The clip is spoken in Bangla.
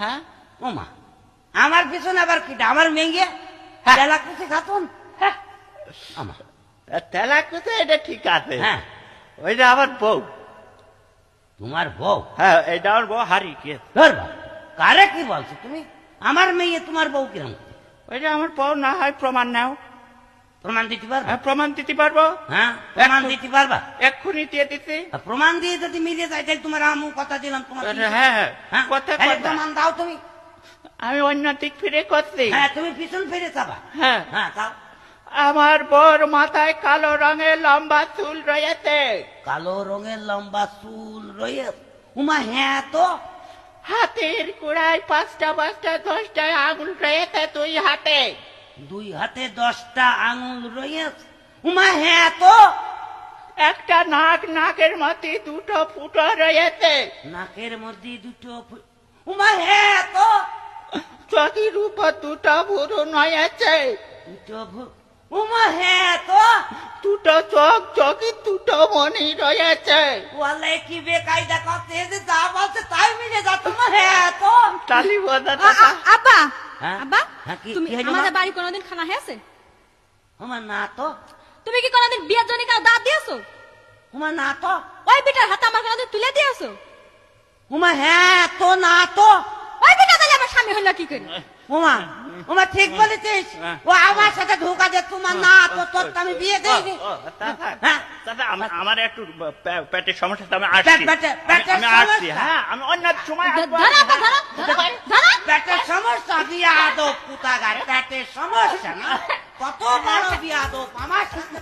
হ্যাঁ ওমা আমার পিছনে আবার কিটা আমার মেয়ে হ্যাঁ। তেলাকুচি খাতুন হ্যাঁ। আমার তেলাক তো এটা ঠিক আছে হ্যাঁ ওইটা আমার বউ তোমার বউ হ্যাঁ এটা আমার বউ হারি কে ধরবা কারে কি বলছো তুমি আমার মেয়ে তোমার বউ কিরম ওইটা আমার বউ না হয় প্রমাণ নাও প্রমাণ দিতে পারবা? হ্যাঁ প্রমাণ দিতে পারব। হ্যাঁ প্রমাণ দিতে পারবা? এক্ষুনি দিয়ে দিতে। প্রমাণ দিয়ে যদি যায় তাহলে তোমার আমু কথা দিলাম তোমার হ্যাঁ হ্যাঁ হ্যাঁ কথা প্রমাণ দাও তুমি। আমি অন্য দিক ফিরে করছি। হ্যাঁ তুমি পিছন ফিরে চাবা হ্যাঁ। হ্যাঁ তাও আমার বর মাথায় কালো রঙের লম্বা চুল রয়েছে। কালো রঙের লম্বা চুল রয়েছে উমা হ্যাঁ তো। হাতের কুড়ায় পাঁচটা পাঁচটা দশটা আঙুল রয়েছে তুই হাতে। দুই হাতে দশটা আঙুল রয়েছে। উমা হ্যাঁ তো। একটা নাক নাকের মধ্যে দুটো ফুটো রয়েছে। নাকের মধ্যে দুটো ফু- উমা হ্যাঁ তো। চকির উপর দুটো ভুরু নয়েছে দুটো উমা হ্যাঁ তো। দুটো চোখ চকি দুটো মনি রয়েছে। ওয়াল্লাহ কি বেকায়দা করতে যে যা বলছে তাই মিলে যা তোমার হ্যাঁ তো। তালি বোঝা আ- আ- হ্যাঁ? তুমি আমাদের বাড়ি কোনোদিন খানা হয়েছে? উমা না তো। তুমি কি কোনোদিন বিয়ের জন্য কারও দাঁত দিয়েছ? উমা না তো। ওই বেটার হাতে আমার কোনোদিন তুলে দিয়েছ? উমা হ্যাঁ তো না তো। ওই বেটা তাহলে আমার স্বামী হলো কি করে? উমা উমা ঠিক বলেছিস। হ্যাঁ। ও আমার সাথে ধোকা যে তোমার না তো তোর তো আমি বিয়ে দিইনি হ্যাঁ। আমার একটু পেটের সমস্যা আমি আসছি। পেটে- পেটের আমি আসছি। সমস্যা? হ্যাঁ আমি অন্য সময় ধরো ধরো। পেটের সমস্যা? বিয়াদব কুতাগার পেটের সমস্যা না? কত বড় বিয়াদব আমার সাথে?